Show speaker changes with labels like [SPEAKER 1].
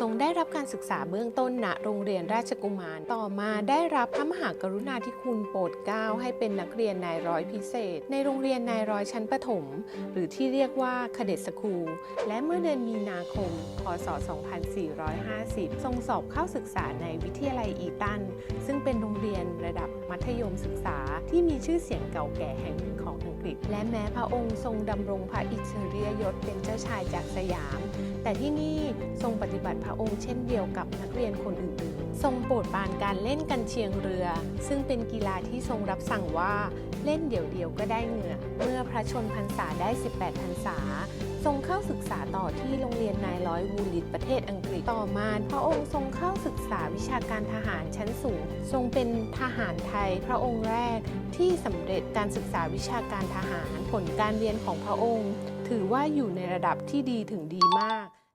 [SPEAKER 1] ทรงได้รับการศึกษาเบื้องต้นณโรงเรียนราชกุมาร ต่อมาได้รับพระมหากรุณาธิคุณโปรดเกล้าให้เป็นนักเรียนนายร้อยพิเศษ ในโรงเรียนนายร้อยชั้นประถม หรือที่เรียกว่าคเดสคูล และเมื่อเดือนมีนาคม พศ 2450 ทรงสอบเข้าศึกษาในวิทยาลัยอีตัน ซึ่งเป็นโรงเรียนระดับมัธยมศึกษาที่มีชื่อเสียงเก่าแก่แห่งหนึ่งของอังกฤษ และแม้พระองค์ทรงดำรงพระอิสริยยศเป็นเจ้าชายจากสยาม แต่ที่นี่ทรงปฏิบัติพระองค์เช่นเดียวกับนักเรียนคนอื่นๆ ทรงโปรดปานการเล่นกันเชียงเรือ ซึ่งเป็นกีฬาที่ทรงรับสั่งว่าเล่นเดี่ยวๆก็ได้เหงื่อ เมื่อพระชนพรรษาได้ 18 พรรษา ทรงเข้าศึกษาต่อที่โรงเรียนนายร้อยวูลิตประเทศอังกฤษต่อมาพระองค์ทรงเข้าศึกษาวิชาการทหารชั้นสูง ทรงเป็นทหารไทยพระองค์แรกที่สำเร็จการศึกษาวิชาการทหารผลการเรียนของพระองค์ ถือว่าอยู่ในระดับที่ดีถึงดีมาก